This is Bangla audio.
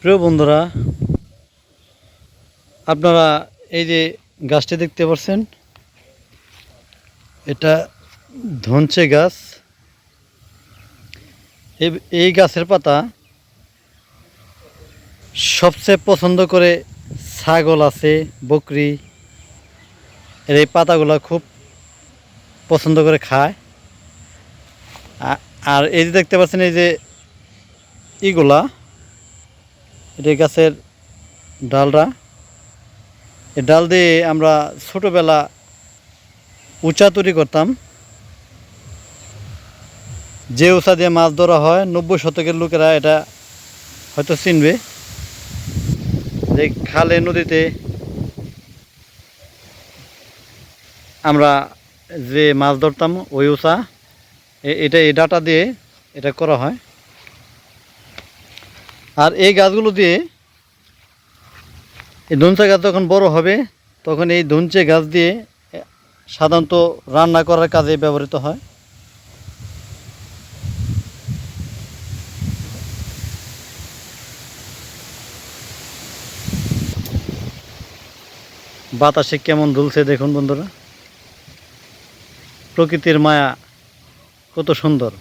প্রিয় বন্ধুরা, আপনারা এই যে গাছটি দেখতে পাচ্ছেন, এটা ধনচে গাছ। এই- গাছের পাতা সবচেয়ে পছন্দ করে ছাগল আছে, বকরি, এর এই পাতাগুলো খুব পছন্দ করে খায়। আর এই যে দেখতে পাচ্ছেন এই যে ইগুলা এটা গাছের ডালরা। এই ডাল দিয়ে আমরা ছোটোবেলা উঁচা তৈরি করতাম। যে উঁচা দিয়ে মাছ ধরা হয়, নব্বই শতকের লোকেরা এটা হয়তো চিনবে। যে খালে, নদীতে আমরা যে মাছ ধরতাম, ওই উঁচা এটা এই ডাটা দিয়ে এটা করা হয়। আর এই গাছগুলো দিয়ে এই ধনচা গাছ যখন বড় হবে, তখন এই ধনচে গাছ দিয়ে সাধারণত রান্না করার কাজে ব্যবহৃত হয়। বাতাসে কেমন দুলছে দেখুন বন্ধুরা। প্রকৃতির মায়া কত সুন্দর।